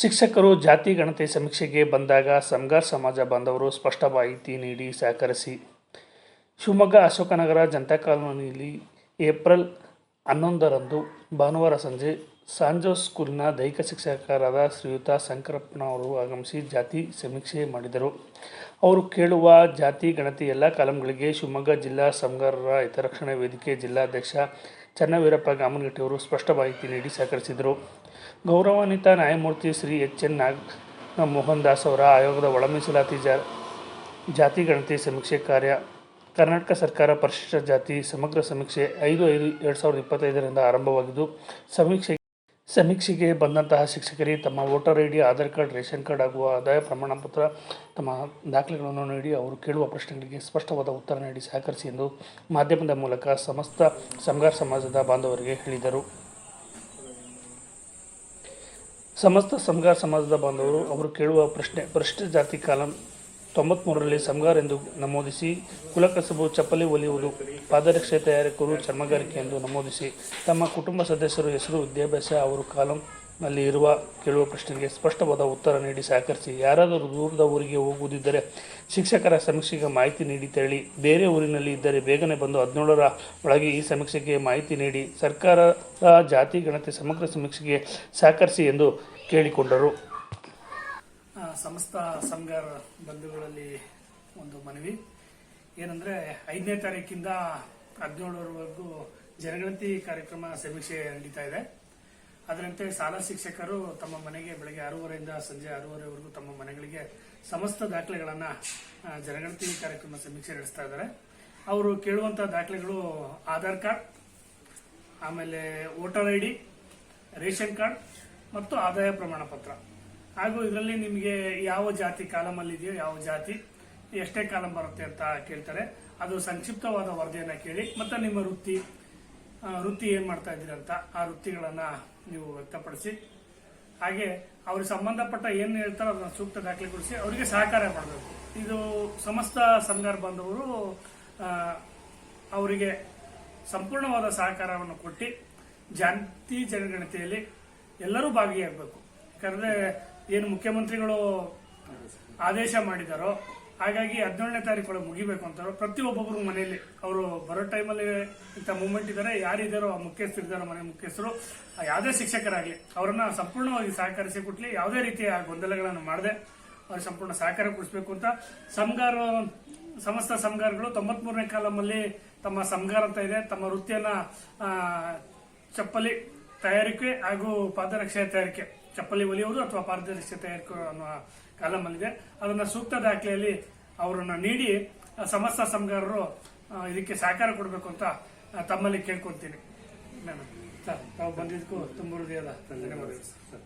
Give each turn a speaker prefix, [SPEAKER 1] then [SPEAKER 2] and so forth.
[SPEAKER 1] ಶಿಕ್ಷಕರು ಜಾತಿ ಗಣತಿ ಸಮೀಕ್ಷೆಗೆ ಬಂದಾಗ ಸಂಗಾರ್ ಸಮಾಜ ಬಾಂಧವರು ಸ್ಪಷ್ಟ ಮಾಹಿತಿ ನೀಡಿ ಸಹಕರಿಸಿ. ಶಿವಮೊಗ್ಗ ಅಶೋಕನಗರ ಜನತಾ ಕಾಲೋನಿಯಲ್ಲಿ ಏಪ್ರಿಲ್ ಹನ್ನೊಂದರಂದು ಭಾನುವಾರ ಸಂಜೆ ಸಾಂಜೋ ಸ್ಕೂಲಿನ ದೈಹಿಕ ಶಿಕ್ಷಕರಾದ ಶ್ರೀಯುತ ಶಂಕರಪ್ಪನವರು ಆಗಮಿಸಿ ಜಾತಿ ಸಮೀಕ್ಷೆ ಮಾಡಿದರು. ಅವರು ಕೇಳುವ ಜಾತಿ ಗಣತಿ ಎಲ್ಲ ಕಾಲಂಗಳಿಗೆ ಶಿವಮೊಗ್ಗ ಜಿಲ್ಲಾ ಸಂಗಾರರ ಹಿತರಕ್ಷಣಾ ವೇದಿಕೆ ಜಿಲ್ಲಾಧ್ಯಕ್ಷ ಚನ್ನವೀರಪ್ಪ ಗಾಮನಗಟ್ಟಿಯವರು ಸ್ಪಷ್ಟ ಮಾಹಿತಿ ನೀಡಿ ಸಹಕರಿಸಿದರು. ಗೌರವಾನ್ವಿತ ನ್ಯಾಯಮೂರ್ತಿ ಶ್ರೀ ಎಚ್ ಎನ್ ನಾಗ್ ಮೋಹನ್ ದಾಸ್ ಅವರ ಆಯೋಗದ ಒಳಮೀಸಲಾತಿ ಜಾ, ಜಾತಿ ಗಣತಿ ಸಮೀಕ್ಷೆ ಕಾರ್ಯ. ಕರ್ನಾಟಕ ಸರ್ಕಾರ ಪರಿಶಿಷ್ಟ ಜಾತಿ ಸಮಗ್ರ ಸಮೀಕ್ಷೆ ಐದು ಐದು ಎರಡು ಸಾವಿರದ ಇಪ್ಪತ್ತೈದರಿಂದ ಆರಂಭವಾಗಿದ್ದು ಸಮೀಕ್ಷೆ ಸಮೀಕ್ಷೆಗೆ ಬಂದಂತಹ ಶಿಕ್ಷಕರಿಗೆ ತಮ್ಮ voter I D, Aadhaar card, ration card ಆಗುವ ಆದಾಯ ಪ್ರಮಾಣಪತ್ರ, ತಮ್ಮ ದಾಖಲೆಗಳನ್ನು ನೀಡಿ ಅವರು ಕೇಳುವ ಪ್ರಶ್ನೆಗಳಿಗೆ ಸ್ಪಷ್ಟವಾದ ಉತ್ತರ ನೀಡಿ ಸಹಕರಿಸಿ ಎಂದು ಮಾಧ್ಯಮದ ಮೂಲಕ ಸಮಸ್ತ ಸಂಗಾರ ಸಮಾಜದ ಬಾಂಧವರಿಗೆ ಹೇಳಿದರು. ಸಮಸ್ತ ಸಂಗಾರ ಸಮಾಜದ ಬಾಂಧವರು ಅವರು ಕೇಳುವ ಪ್ರಶ್ನೆ ಪರಿಶಿಷ್ಟ ಜಾತಿ ಕಾಲಂ ತೊಂಬತ್ಮೂರರಲ್ಲಿ ಸಂಗಾರ್ ಎಂದು ನಮೂದಿಸಿ, ಕುಲಕಸಬು ಚಪ್ಪಲಿ ಒಲಿಯುವುದು, ಪಾದರಕ್ಷೆ ತಯಾರಕರು ಚರ್ಮಗಾರಿಕೆ ಎಂದು ನಮೂದಿಸಿ. ತಮ್ಮ ಕುಟುಂಬ ಸದಸ್ಯರು ಹೆಸರು ವಿದ್ಯಾಭ್ಯಾಸ ಅವರು ಕಾಲಂನಲ್ಲಿ ಇರುವ ಕೇಳುವ ಪ್ರಶ್ನೆಗೆ ಸ್ಪಷ್ಟವಾದ ಉತ್ತರ ನೀಡಿ ಸಹಕರಿಸಿ. ಯಾರಾದರೂ ದೂರದ ಊರಿಗೆ ಹೋಗುವುದಿದ್ದರೆ ಶಿಕ್ಷಕರ ಸಮೀಕ್ಷೆಗೆ ಮಾಹಿತಿ ನೀಡಿ ತೆರಳಿ. ಬೇರೆ ಊರಿನಲ್ಲಿ ಇದ್ದರೆ ಬೇಗನೆ ಬಂದು ಹದಿನೇಳರ ಒಳಗೆ ಈ ಸಮೀಕ್ಷೆಗೆ ಮಾಹಿತಿ ನೀಡಿ. ಸರ್ಕಾರದ ಜಾತಿ ಗಣತಿ ಸಮಗ್ರ ಸಮೀಕ್ಷೆಗೆ ಸಹಕರಿಸಿ ಎಂದು ಕೇಳಿಕೊಂಡರು.
[SPEAKER 2] ಸಮಸ್ತ ಸಂಘರ ಬಂಧುಗಳಲ್ಲಿ ಒಂದು ಮನವಿ. ಏನಂದ್ರೆ, ಐದನೇ ತಾರೀಕಿಂದ ಹದಿನೇಳರವರೆಗೂ ಜನಗಣತಿ ಕಾರ್ಯಕ್ರಮ ಸಮೀಕ್ಷೆ ನಡೀತಾ ಇದೆ. ಅದರಂತೆ ಶಾಲಾ ಶಿಕ್ಷಕರು ತಮ್ಮ ಮನೆಗೆ ಬೆಳಗ್ಗೆ ಆರೂವರೆಯಿಂದ ಸಂಜೆ ಆರೂವರೆವರೆಗೂ ತಮ್ಮ ಮನೆಗಳಿಗೆ ಸಮಸ್ತ ದಾಖಲೆಗಳನ್ನ ಜನಗಣತಿ ಕಾರ್ಯಕ್ರಮ ಸಮೀಕ್ಷೆ ನಡೆಸ್ತಾ ಇದ್ದಾರೆ. ಅವರು ಕೇಳುವಂತ ದಾಖಲೆಗಳು ಆಧಾರ್ ಕಾರ್ಡ್, ಆಮೇಲೆ voter I D, ration card ಮತ್ತು ಆದಾಯ ಪ್ರಮಾಣ ಪತ್ರ ಹಾಗೂ ಇದರಲ್ಲಿ ನಿಮಗೆ ಯಾವ ಜಾತಿ ಕಾಲಮಲ್ಲಿ ಇದೆಯೋ ಯಾವ ಜಾತಿ, ಎಷ್ಟೇ ಕಾಲಂ ಬರುತ್ತೆ ಅಂತ ಕೇಳ್ತಾರೆ. ಅದು ಸಂಕ್ಷಿಪ್ತವಾದ ವರದಿಯನ್ನ ಕೇಳಿ, ಮತ್ತೆ ನಿಮ್ಮ ವೃತ್ತಿ ವೃತ್ತಿ ಏನ್ ಮಾಡ್ತಾ ಇದ್ದೀರಿ ಅಂತ ಆ ವೃತ್ತಿಗಳನ್ನ ನೀವು ವ್ಯಕ್ತಪಡಿಸಿ, ಹಾಗೆ ಅವ್ರಿಗೆ ಸಂಬಂಧಪಟ್ಟ ಏನ್ ಹೇಳ್ತಾರೋ ಅದನ್ನ ಸೂಕ್ತ ದಾಖಲೆ ಕೊಡಿಸಿ ಅವರಿಗೆ ಸಹಕಾರ ಮಾಡಬೇಕು. ಇದು ಸಮಸ್ತ ಸಂಘರ್ ಬಂದವರು ಅವರಿಗೆ ಸಂಪೂರ್ಣವಾದ ಸಹಕಾರವನ್ನು ಕೊಟ್ಟು ಜಾತಿ ಜನಗಣತಿಯಲ್ಲಿ ಎಲ್ಲರೂ ಭಾಗಿಯಾಗಬೇಕು. ಯಾಕಂದ್ರೆ ಏನು ಮುಖ್ಯಮಂತ್ರಿಗಳು ಆದೇಶ ಮಾಡಿದಾರೋ, ಹಾಗಾಗಿ ಹದಿನೇಳನೇ ತಾರೀಕು ಒಳಗೆ ಮುಗಿಬೇಕು ಅಂತಾರೋ, ಪ್ರತಿಯೊಬ್ಬೊಬ್ಬರು ಮನೆಯಲ್ಲಿ ಅವರು ಬರೋ ಟೈಮಲ್ಲಿ ಇಂಥ ಮೂವ್ಮೆಂಟ್ ಇದ್ದಾರೆ ಯಾರಿದ್ದಾರೋ ಆ ಮುಖ್ಯಸ್ಥರು ಇದ್ದಾರೋ, ಮನೆ ಮುಖ್ಯಸ್ಥರು, ಯಾವುದೇ ಶಿಕ್ಷಕರಾಗಲಿ, ಅವರನ್ನ ಸಂಪೂರ್ಣವಾಗಿ ಸಹಕರಿಸಿ ಕೊಟ್ಲಿ, ಯಾವುದೇ ರೀತಿಯ ಗೊಂದಲಗಳನ್ನು ಮಾಡದೆ ಅವ್ರಿಗೆ ಸಂಪೂರ್ಣ ಸಹಕಾರ ಕೊಡಿಸಬೇಕು ಅಂತ ಸಂಘಾರ, ಸಮಸ್ತ ಸಂಘಾರಗಳು ತೊಂಬತ್ಮೂರನೇ ಕಾಲಮಲ್ಲಿ ತಮ್ಮ ಸಂಘಾರ ಅಂತ ಇದೆ. ತಮ್ಮ ವೃತ್ತಿಯನ್ನ ಚಪ್ಪಲಿ ತಯಾರಿಕೆ ಹಾಗೂ ಪಾದರಕ್ಷೆ ತಯಾರಿಕೆ. ಚಪ್ಪಲಿ ಒಲಿಯುವುದು ಅಥವಾ ಪಾರದರ್ಶಕತೆ ಅನ್ನೋ ಕಾಲಮಲ್ಲಿದೆ. ಅದನ್ನ ಸೂಕ್ತ ದಾಖಲೆಯಲ್ಲಿ ಅವರನ್ನು ನೀಡಿ ಸಮಸ್ತ ಸಂಘಾರರು ಇದಕ್ಕೆ ಸಹಕಾರ ಕೊಡಬೇಕು ಅಂತ ತಮ್ಮಲ್ಲಿ ಕೇಳ್ಕೊಂತೀನಿ. ಸರ್, ತಾವು ಬಂದಿದ್ದಕ್ಕೂ ತುಂಬ ಹೃದಯದ ಧನ್ಯವಾದಗಳು, ಸರ್.